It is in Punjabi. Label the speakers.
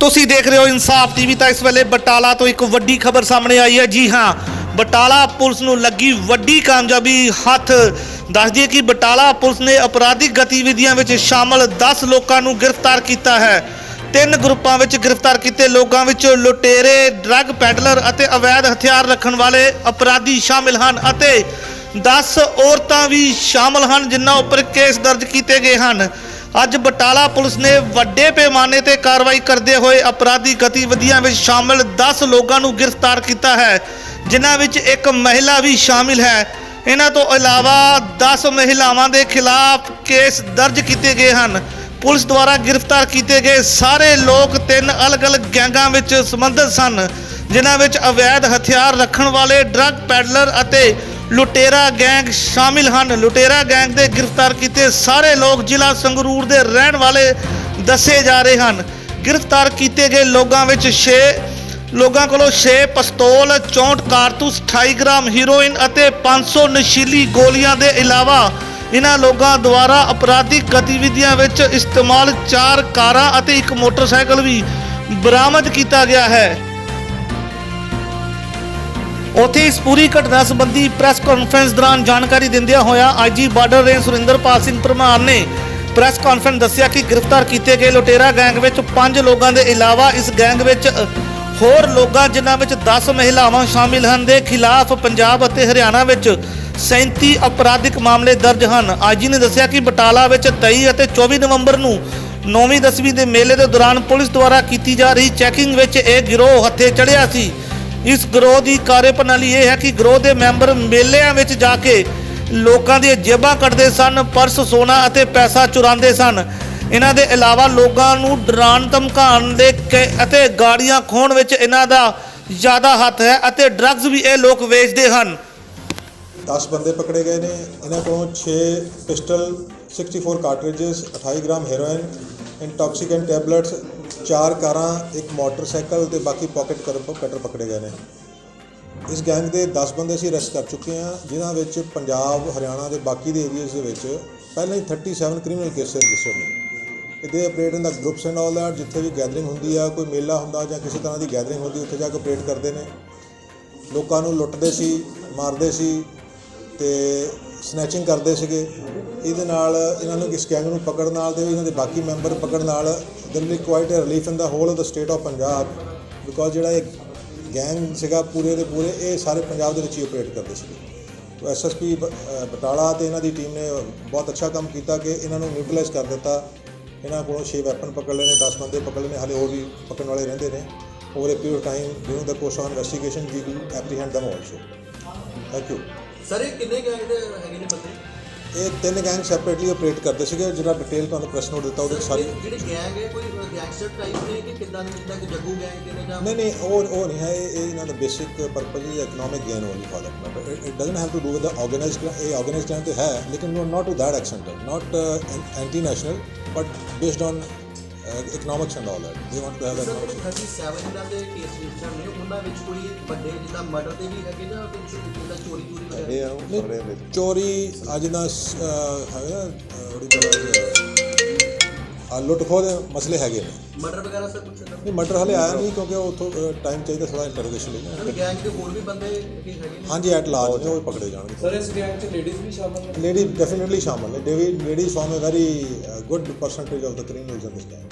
Speaker 1: ਤੁਸੀਂ ਦੇਖ ਰਹੇ ਹੋ ਇਨਸਾਫ ਟੀਵੀ, ਤਾਂ ਇਸ ਵੇਲੇ ਬਟਾਲਾ ਤੋਂ ਇੱਕ ਵੱਡੀ ਖਬਰ ਸਾਹਮਣੇ ਆਈ ਹੈ। ਜੀ ਹਾਂ, ਬਟਾਲਾ ਪੁਲਿਸ ਨੂੰ ਲੱਗੀ ਵੱਡੀ ਕਾਮਯਾਬੀ। ਹੱਥ ਦੱਸ ਦਈਏ ਕਿ ਬਟਾਲਾ ਪੁਲਿਸ ਨੇ ਅਪਰਾਧਿਕ ਗਤੀਵਿਧੀਆਂ ਵਿੱਚ ਸ਼ਾਮਲ 10 ਲੋਕਾਂ ਨੂੰ ਗ੍ਰਿਫਤਾਰ ਕੀਤਾ ਹੈ। ਤਿੰਨ ਗਰੁੱਪਾਂ ਵਿੱਚ ਗ੍ਰਿਫਤਾਰ ਕੀਤੇ ਲੋਕਾਂ ਵਿੱਚ ਲੁਟੇਰੇ, ਡਰੱਗ ਪੈਡਲਰ ਅਤੇ ਅਵੈਧ ਹਥਿਆਰ ਰੱਖਣ ਵਾਲੇ ਅਪਰਾਧੀ ਸ਼ਾਮਿਲ ਹਨ ਅਤੇ 10 ਔਰਤਾਂ ਵੀ ਸ਼ਾਮਲ ਹਨ, ਜਿਨ੍ਹਾਂ ਉੱਪਰ ਕੇਸ ਦਰਜ ਕੀਤੇ ਗਏ ਹਨ। ਅੱਜ ਬਟਾਲਾ ਪੁਲਿਸ ਨੇ ਵੱਡੇ ਪੈਮਾਨੇ ਤੇ ਕਾਰਵਾਈ ਕਰਦੇ ਹੋਏ ਅਪਰਾਧੀ ਗਤੀਵਿਧੀਆਂ ਵਿੱਚ ਸ਼ਾਮਲ 10 ਲੋਕਾਂ ਨੂੰ ਗ੍ਰਿਫਤਾਰ ਕੀਤਾ ਹੈ, ਜਿਨ੍ਹਾਂ ਵਿੱਚ ਇੱਕ ਮਹਿਲਾ ਵੀ ਸ਼ਾਮਿਲ ਹੈ। ਇਹਨਾਂ ਤੋਂ ਇਲਾਵਾ 10 ਮਹਿਲਾਵਾਂ ਦੇ ਖਿਲਾਫ ਕੇਸ ਦਰਜ ਕੀਤੇ ਗਏ ਹਨ। ਪੁਲਿਸ ਦੁਆਰਾ ਗ੍ਰਿਫਤਾਰ ਕੀਤੇ ਗਏ ਸਾਰੇ ਲੋਕ ਤਿੰਨ ਅਲੱਗ-ਅਲੱਗ ਗੈਂਗਾਂ ਵਿੱਚ ਸੰਬੰਧਿਤ ਸਨ, ਜਿਨ੍ਹਾਂ ਵਿੱਚ ਅਵੈਧ ਹਥਿਆਰ ਰੱਖਣ ਵਾਲੇ, ਡਰੱਗ ਪੈਡਲਰ ਅਤੇ ਲੁਟੇਰਾ ਗੈਂਗ ਸ਼ਾਮਿਲ ਹਨ। ਲੁਟੇਰਾ ਗੈਂਗ ਦੇ ਗ੍ਰਿਫਤਾਰ ਕੀਤੇ ਸਾਰੇ ਲੋਕ ਜ਼ਿਲ੍ਹਾ ਸੰਗਰੂਰ ਦੇ ਰਹਿਣ ਵਾਲੇ ਦੱਸੇ ਜਾ ਰਹੇ ਹਨ। ਗ੍ਰਿਫਤਾਰ ਕੀਤੇ ਗਏ ਲੋਕਾਂ ਵਿੱਚ 6 ਲੋਕਾਂ ਕੋਲੋਂ 6 ਪਿਸਤੌਲ 64 ਕਾਰਤੂਸ 28 ਗ੍ਰਾਮ ਹੀਰੋਇਨ ਅਤੇ 500 ਨਸ਼ੀਲੀ ਗੋਲੀਆਂ ਦੇ ਇਲਾਵਾ ਇਹਨਾਂ ਲੋਕਾਂ ਦੁਆਰਾ ਅਪਰਾਧਿਕ ਗਤੀਵਿਧੀਆਂ ਵਿੱਚ ਇਸਤੇਮਾਲ 4 ਕਾਰਾਂ ਅਤੇ ਇੱਕ ਮੋਟਰਸਾਈਕਲ ਵੀ ਬਰਾਮਦ ਕੀਤਾ ਗਿਆ ਹੈ। ਉੱਥੇ ਇਸ ਪੂਰੀ ਘਟਨਾ ਸੰਬੰਧੀ ਪ੍ਰੈਸ ਕਾਨਫਰੰਸ ਦੌਰਾਨ ਜਾਣਕਾਰੀ ਦਿੰਦਿਆਂ ਹੋਇਆ IG border range Surinderpal Singh Parmar ਨੇ ਪ੍ਰੈਸ ਕਾਨਫਰੰਸ ਦੱਸਿਆ ਕਿ ਗ੍ਰਿਫਤਾਰ ਕੀਤੇ ਗਏ ਲੁਟੇਰਾ ਗੈਂਗ ਵਿੱਚ 5 ਲੋਕਾਂ ਦੇ ਇਲਾਵਾ ਇਸ ਗੈਂਗ ਵਿੱਚ ਹੋਰ ਲੋਕਾਂ ਜਿਨ੍ਹਾਂ ਵਿੱਚ 10 ਮਹਿਲਾਵਾਂ ਸ਼ਾਮਿਲ ਹਨ ਦੇ ਖਿਲਾਫ ਪੰਜਾਬ ਅਤੇ ਹਰਿਆਣਾ ਵਿੱਚ 37 ਅਪਰਾਧਿਕ ਮਾਮਲੇ ਦਰਜ ਹਨ। ਆਈਜੀ ਨੇ ਦੱਸਿਆ ਕਿ ਬਟਾਲਾ ਵਿੱਚ 23 ਅਤੇ 24 ਨਵੰਬਰ ਨੂੰ 9ਵੀਂ 10ਵੀਂ ਦੇ ਮੇਲੇ ਦੇ ਦੌਰਾਨ ਪੁਲਿਸ ਦੁਆਰਾ ਕੀਤੀ ਜਾ ਰਹੀ ਚੈਕਿੰਗ ਵਿੱਚ ਇਹ ਗਿਰੋਹ ਹੱਥੇ ਚੜਿਆ ਸੀ। ਇਸ ਗਰੋਹ ਦੀ ਕਾਰਜਪ੍ਰਣਾਲੀ ਇਹ ਹੈ ਕਿ ਗਰੋਹ ਦੇ ਮੈਂਬਰ ਮੇਲਿਆਂ ਵਿੱਚ ਜਾ ਕੇ ਲੋਕਾਂ ਦੀਆਂ ਜੇਬਾਂ ਕੱਢਦੇ ਸਨ, ਪਰਸ, ਸੋਨਾ ਅਤੇ ਪੈਸਾ ਚੁਰਾਉਂਦੇ ਸਨ। ਇਹਨਾਂ ਦੇ ਇਲਾਵਾ ਲੋਕਾਂ ਨੂੰ ਡਰਾਉਣ ਧਮਕਾਉਣ ਦੇ ਕ- ਅਤੇ ਗਾੜੀਆਂ ਖੋਹਣ ਵਿੱਚ ਇਹਨਾਂ ਦਾ ਜ਼ਿਆਦਾ ਹੱਥ ਹੈ ਅਤੇ ਡਰੱਗਸ ਵੀ ਇਹ ਲੋਕ ਵੇਚਦੇ ਹਨ।
Speaker 2: 10 ਬੰਦੇ ਪਕੜੇ ਗਏ ਨੇ। ਇਹਨਾਂ ਕੋਲੋਂ 6 pistol 64 cartridges 28 gram heroin intoxicant tablets, ਚਾਰ ਕਾਰਾਂ, ਇੱਕ ਮੋਟਰਸਾਈਕਲ ਤੇ ਬਾਕੀ ਪਾਕਟ ਕਟਰ ਪਕੜੇ ਗਏ ਨੇ। ਇਸ ਗੈਂਗ ਦੇ 10 ਬੰਦੇ ਅਸੀਂ ਅਰੈਸਟ ਕਰ ਚੁੱਕੇ ਹਾਂ, ਜਿਨ੍ਹਾਂ ਵਿੱਚ ਪੰਜਾਬ, ਹਰਿਆਣਾ ਦੇ ਬਾਕੀ ਦੇ ਏਰੀਆਜ਼ ਦੇ ਵਿੱਚ ਪਹਿਲਾਂ ਹੀ 37 ਕ੍ਰਿਮੀਨਲ ਕੇਸਿਸ ਰਜਿਸਟਰਡ ਨੇ। ਇਹਦੇ operate in the groups and all that ਜਿੱਥੇ ਵੀ ਗੈਦਰਿੰਗ ਹੁੰਦੀ ਆ, ਕੋਈ ਮੇਲਾ ਹੁੰਦਾ ਜਾਂ ਕਿਸੇ ਤਰ੍ਹਾਂ ਦੀ ਗੈਦਰਿੰਗ ਹੁੰਦੀ, ਉੱਥੇ ਜਾ ਕੇ ਆਪਰੇਟ ਕਰਦੇ ਨੇ। ਲੋਕਾਂ ਨੂੰ ਲੁੱਟਦੇ ਸੀ, ਮਾਰਦੇ ਸੀ ਤੇ ਸਨੈਚਿੰਗ ਕਰਦੇ ਸੀਗੇ। ਇਹਦੇ ਨਾਲ ਇਹਨਾਂ ਨੂੰ ਇਸ ਗੈਂਗ ਨੂੰ ਪਕੜਨ ਨਾਲ ਤੇ ਇਹਨਾਂ ਦੇ ਬਾਕੀ ਮੈਂਬਰ ਪਕੜਨ ਨਾਲ there will be quite a ਦਾ in the whole of the Punjab because ਜਿਹੜਾ ਇਹ ਗੈਂਗ ਸੀਗਾ ਪੂਰੇ ਦੇ ਪੂਰੇ ਇਹ ਸਾਰੇ ਪੰਜਾਬ ਦੇ ਵਿੱਚ ਹੀ ਆਪਰੇਟ ਕਰਦੇ ਸੀਗੇ। ਐਸਐਸਪੀ ਬਟਾਲਾ ਤੇ ਇਹਨਾਂ ਦੀ ਟੀਮ ਨੇ ਬਹੁਤ ਅੱਛਾ ਕੰਮ ਕੀਤਾ ਕਿ ਇਹਨਾਂ ਨੂੰ ਨਿਊਟਰਲਾਈਜ਼ ਕਰ ਦਿੱਤਾ। ਇਹਨਾਂ ਕੋਲੋਂ 6 ਵੈਪਨ ਪਕੜ ਲਏ ਨੇ 10 ਬੰਦੇ ਪਕੜ ਲਏ ਨੇ, ਹਾਲੇ ਹੋਰ ਵੀ ਪਕੜਨ ਵਾਲੇ ਰਹਿੰਦੇ ਨੇ। Over a period time time the course course investigation investigation, we will them also thank you
Speaker 3: sir ਇਹ ਕਿੰਨੇ ਗੈਂਗ ਹੈਗੇ ਨੇ ਬੰਦੇ?
Speaker 2: ਇਹ ਤਿੰਨ ਗੈਂਗ ਸੈਪਰੇਟਲੀ ਆਪਰੇਟ ਕਰਦੇ ਸੀਗੇ ਜਿਹੜਾ ਡਿਟੇਲ ਤੁਹਾਨੂੰ ਪ੍ਰੈਸ ਨੋਟ ਦਿੱਤਾ ਉਹਦੇ ਸਾਰੇ
Speaker 3: ਜਿਹੜੇ ਗੈਂਗ ਹੈ ਕੋਈ ਗੈਂਗਸਟਰ ਟਾਈਪ ਨੇ ਕਿ ਕਿੱਦਾਂ ਦੇ ਜਿੱਦਾਂ ਕਿ ਜੱਗੂ ਗੈਂਗ ਦੇ ਨੇ
Speaker 2: ਨਹੀਂ ਨਹੀਂ ਉਹ ਉਹ ਨਹੀਂ ਹੈ ਇਹ ਇਹਨਾਂ ਦਾ basic purpose he economic gain only for that matter it doesn't have to do with the organised ਇਹ ਆਰਗੇਨਾਈਜ਼ਡ ਗੈਂਗ ਤੇ ਹੈ ਲੇਕਿਨ no not to that extent not anti national but based on uh, economics and all that. They want
Speaker 3: to
Speaker 2: have sir
Speaker 3: 37 ਜਿਹੜਾ ਦੇ ਕੇਸ ਵਿੱਚ ਨੇ ਉਹਨਾਂ ਵਿੱਚ ਕੋਈ ਵੱਡੇ ਜਿੱਦਾਂ ਮਰਡਰ ਦੇ ਵੀ ਹੈਗੇ ਜਾਂ ਕੁਝ ਜਿੱਦਾਂ ਚੋਰੀ ਚੋਰੀ ਵਗੈਰਾ?
Speaker 2: ਇਹ ਆਉ ਨਹੀਂ, ਚੋਰੀ ਅੱਜ ਦਾ ਹੈਗਾ ਉਹਦੀ ਗੱਲ ਹੈ ਲੁੱਟ ਖੋਹ ਦੇ ਮਸਲੇ ਹੈਗੇ ਨੇ।
Speaker 3: ਮਰਡਰ ਵਗੈਰਾ ਸਰ ਕੁਝ ਨਾ
Speaker 2: ਨਹੀਂ ਮਰਡਰ ਹਲੇ ਆਇਆ ਨਹੀਂ ਕਿਉਂਕਿ ਉਥੋਂ ਟਾਈਮ ਚਾਹੀਦਾ ਥੋੜਾ ਇੰਟਰੋਗੇਸ਼ਨ ਲਈ
Speaker 3: ਗੈਂਗ ਦੇ ਹੋਰ ਵੀ ਬੰਦੇ ਹੈਗੇ ਨੇ?
Speaker 2: ਹਾਂਜੀ ਐਟ ਲਾਰਜ ਨੇ ਉਹ ਵੀ ਪਕੜੇ ਜਾਣਗੇ।
Speaker 4: ਸਰ ਇਸ ਗੈਂਗ ਚ ਲੇਡੀਜ਼ ਵੀ ਸ਼ਾਮਲ ਨੇ?
Speaker 2: Lady definitely shaman ladies form a very uh, good percentage of the criminals in this gang